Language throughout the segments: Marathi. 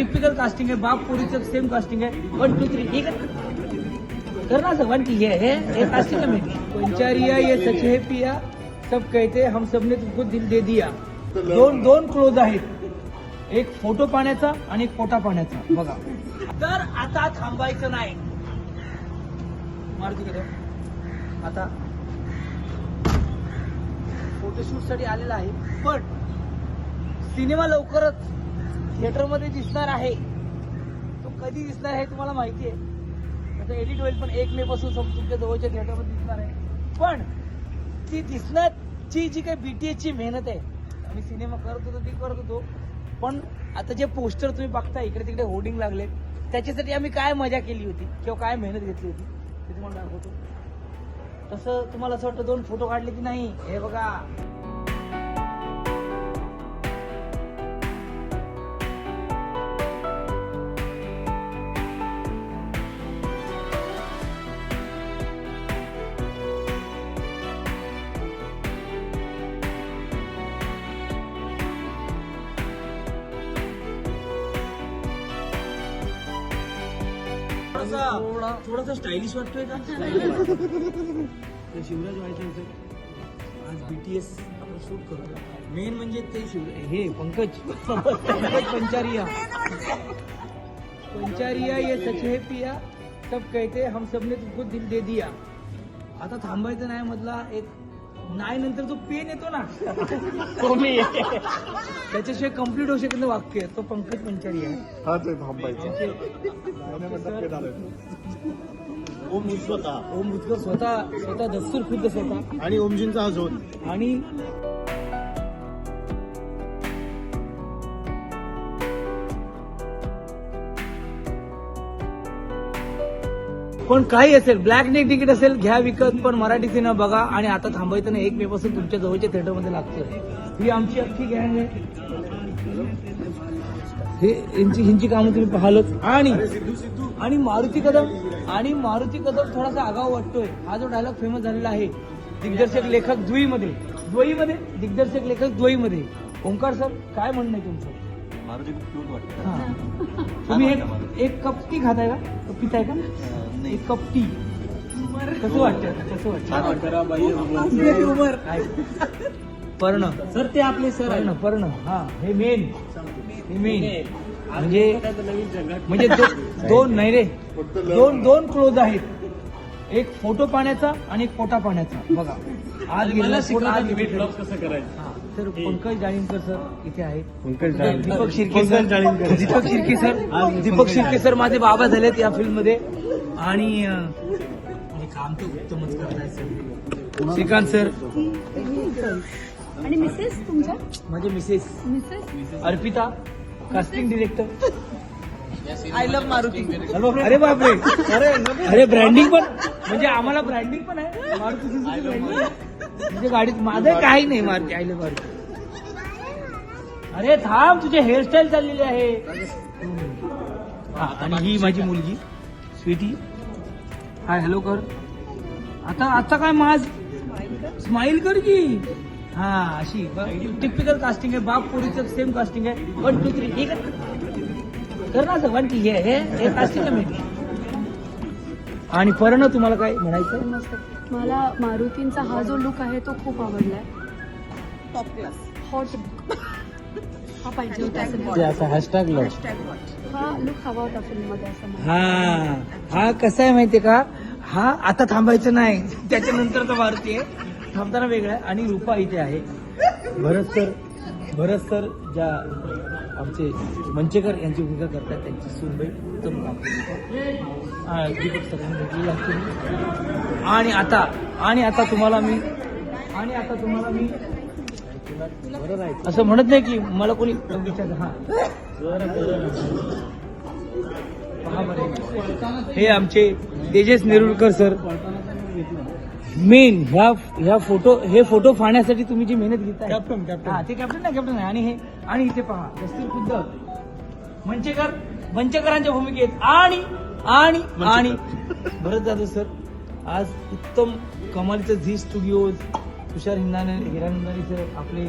टिपिकल कास्टिंग आहे बाप पोरीचं सेम कास्टिंग आहे वन टू थ्री ठीक आहे कर ना वन की है है ये कास्टिंग है मेरी। पंचारिया ये सच है पिया। सब कहते हम सबने तुमको दिल दे दिया। दोन दोन क्लोज आहेत। एक फोटो पाण्याचा आणि एक पोटा पाण्याचा बघा। तर आता थांबायचं नाही. मारुती कदम आता फोटोशूटसाठी आलेला आहे पण सिनेमा लवकरच थिएटरमध्ये दिसणार आहे. तो कधी दिसणार आहे तुम्हाला माहिती आहे. त्याचं एडिट होईल पण एक मे पासून तुमच्या जवळच्या थिएटरमध्ये दिसणार आहे. पण ती दिसण्याची जी काही बीटीएस ची मेहनत आहे आम्ही सिनेमा करत होतो ती करत होतो. पण आता जे पोस्टर तुम्ही बघता इकडे तिकडे होर्डिंग लागले त्याच्यासाठी आम्ही काय मजा केली होती? किंवा काय मेहनत घेतली होती? ते तुम्हाला दाखवतो. तसं तुम्हाला असं वाटतं दोन फोटो काढले की नाही? हे बघा. थोडासा थोडासा स्टायलिश वाटतोय का? शिवराज व्हायचं आज बीटीएस आपण शूट करतो मेन म्हणजे ते शिव हे पंकज. पंकज पंचारिया. पंचारिया ये सच है पिया. सब कहते हम सबने तुमको दिल दे दिया. आता थांबायचं नाही मधला एक नाही नंतर जो पेन येतो ना. तो मी. त्याच्याशिवाय कंप्लीट होऊ शकत नाही वाक्य. तो पंकज पंचारिया आहे. हा ते थांबायचं. ओम स्वतः ओम भुतकर स्वतः स्वतः दस्तूर खुद्द स्वतः. आणि ओमजींचा हा झोन. आणि पण काही असेल ब्लॅक नेक तिकीट असेल घ्या विकत पण मराठी सिनेमा बघा आणि आता थांबायचं नाही एक मे पासून तुमच्या जवळच्या थिएटरमध्ये लागतं ही आमची अख्खी गँग आहे. हे यांची हिंची कामं तुम्ही पाहालच आणि आणि मारुती कदम आणि मारुती कदम थोडासा आगाव वाटतोय. हा जो डायलॉग फेमस झालेला आहे दिग्दर्शक लेखक दुईमध्ये द्वईमध्ये दिग्दर्शक लेखक दुईमध्ये ओंकार सर काय म्हणणं आहे तुमचं? मारुती खूप क्यूट वाटतं. हा. तुम्ही एक एक कप टी खाताय का? का पिताय का? एक कप टी कसं वाटतं? कसं वाटतं? काय? पर्ण. सर ते आपले सर पर्ण पर्ण. हा हे मेन हे मेन म्हणजे म्हणजे दो- दोन नाही रे. दोन दोन क्लोज आहेत. एक फोटो पाण्याचा आणि एक पोटा पाण्याचा. बघा. आज गेला आज कसं करायचं? हा, तर पंकज डाळिंबकर सर इथे आहेत. Pankaj Deepak Shirke sir. Deepak Shirke sir. Deepak Shirke. Sir माझे बाबा झालेत या फिल्ममध्ये आणि अं, हे काम तर उत्तमच करताय सर. श्रीकांत सर. आणि मिसेस तुमच्या? माझे Mrs. Mrs? Arpita casting director I love Maruti अरे बापरे. अरे अरे ब्रँडिंग पण. म्हणजे आम्हाला ब्रँडिंग पण आहे. Maruti Suzuki branding. तुझ्या गाडीत माझं काही नाही मारते. आईला मारते. अरे थांब तुझे हेअरस्टाईल चाललेली आहे. हा आणि ही माझी मुलगी स्वीटी. हाय हॅलो कर. आता आता काय माझ स्माइल कर की. हा अशी. टिपिकल कास्टिंग आहे. बाप पोरीचं सेम कास्टिंग आहे. वन टू थ्री ठीक आहे कर ना वन की हे हे कास्टिंग आहे मेरी आणि पर्ण तुम्हाला काय म्हणायचं? मला मारुतींचा हा जो लुक आहे तो खूप आवडलाय. टॉप क्लास हॉट हा पाहिजे होता असं ते असं हॅशटॅग हा लुक हवा होता असं मला. हा हा कसा आहे माहितीये का? हा आता थांबायचं नाही. त्याच्यानंतर तर मारुती आहे. थांबताना वेगळं आहे. आणि रूपा इथे आहे. भरत सर भरत सर ज्या आमचे मंचेकर यांची भूमिका करतात त्यांची सुनबाई उत्तम काम करते. हा, आणि आता आणि आता तुम्हाला मी आणि आता तुम्हाला मी असं म्हणत नाही की मला कोणी विचारलं. हा. हे आमचे तेजस नेरुळकर सर. मेन ह्या ह्या फोटो हे फोटो फाण्यासाठी तुम्ही जी मेहनत घेताय. Captain captain. हा ते कॅप्टन नाही कॅप्टन आहे आणि हे आणि इथे पहा. दस्तूर खुद्द. मंचेकर मंचेकरांच्या भूमिकेत. आणि आणि आणि. भरत जाधव सर. आज उत्तम कमालीचं झी स्टुडिओज तुषार हिंदाने हिरानंदानी सर आपले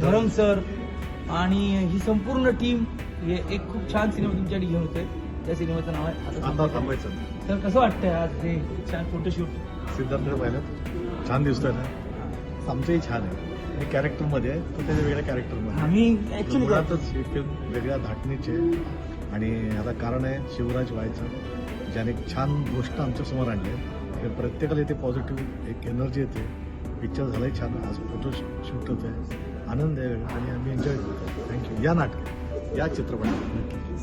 धरम सर आणि ही संपूर्ण टीम हे एक खूप छान सिनेमा तुमच्याकडे घेऊन येतोय. त्या सिनेमाचं नाव आहे आता थांबायचं. तर कसं वाटतंय आज हे छान फोटोशूट सिद्धार्थ पाहिलं छान दिसतोय ना? आमचंही छान आहे. आणि कॅरेक्टरमध्ये आहे तो त्याच्या वेगळ्या कॅरेक्टरमध्ये आम्ही ऍक्च्युली मुळातच ही फिल्म वेगळ्या धाटणीची आणि आता कारण आहे शिवराज व्हायचं ज्याने एक छान गोष्ट आमच्यासमोर आणली आहे. प्रत्येकाला इथे पॉझिटिव्ह एक एनर्जी येते. पिक्चर झालंय छान आज फोटो शूट होत आहे. आनंद आहे आणि आम्ही एन्जॉय करतो थँक्यू या नाटक या चित्रपटात नक्की?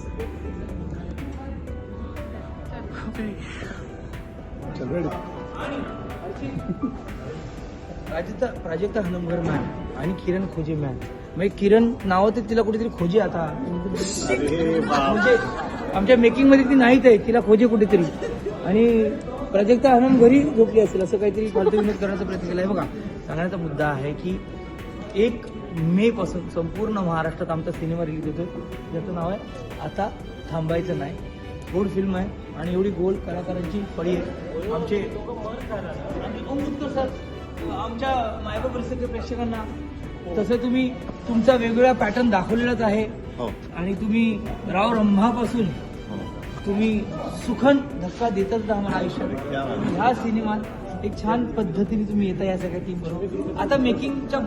प्राजक्ता प्राजक्ता हनमगर मॅम आणि किरण खोजे मॅम. म्हणजे किरण नाव तर तिला कुठेतरी खोजे आता. म्हणजे आमच्या मेकिंगमध्ये ती नाहीत आहे तिला खोजे कुठेतरी. आणि प्राजक्ता हनम घरी झोपली असेल असं काहीतरी फालतू विनोद करण्याचा प्रयत्न केला. आहे बघा सांगण्याचा मुद्दा आहे की एक मे पासून संपूर्ण महाराष्ट्रात आमचा सिनेमा रिलीज होतो. ज्याचं नाव आहे आता थांबायचं नाही. गोड फिल्म आहे आणि एवढी गोल्ड कलाकारांची फळी आहे. आमचे आमच्या मायबा परिसर प्रेक्षकांना तसं तुम्ही तुमचा वेगवेगळा पॅटर्न दाखवलेलाच आहे. हो. आणि तुम्ही राव रंभापासून हो. तुम्ही सुखन धक्का देतच आम्हाला आयुष्यात. ह्या सिनेमात एक छान पद्धतीने तुम्ही येता या सगळ्या टीम बरोबर. आता मेकिंगच्या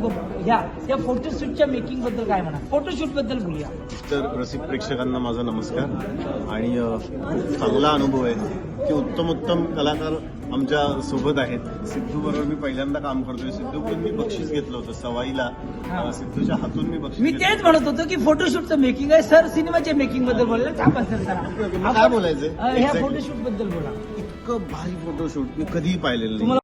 ह्या या फोटोशूटच्या मेकिंगबद्दल काय म्हणा फोटोशूटबद्दल बोलूया. तर रसिक प्रेक्षकांना माझा नमस्कार. आणि खूप चांगला अनुभव आहे. की उत्तम उत्तम कलाकार आमच्यासोबत आहेत. सिद्धू बरोबर मी पहिल्यांदा काम करतोय. सिद्धू पण मी बक्षीस घेतलं होतं सवाईला. सिद्धूच्या हातून मी बक्षीस मी तेच म्हणत होतो की फोटोशूटचं मेकिंग आहे. सर सिनेमाच्या मेकिंगबद्दल बोलले. काय अं, ह्या. फोटोशूटबद्दल बोला. भारी फोटोशूट मी कधीही पाहिलेलं नाही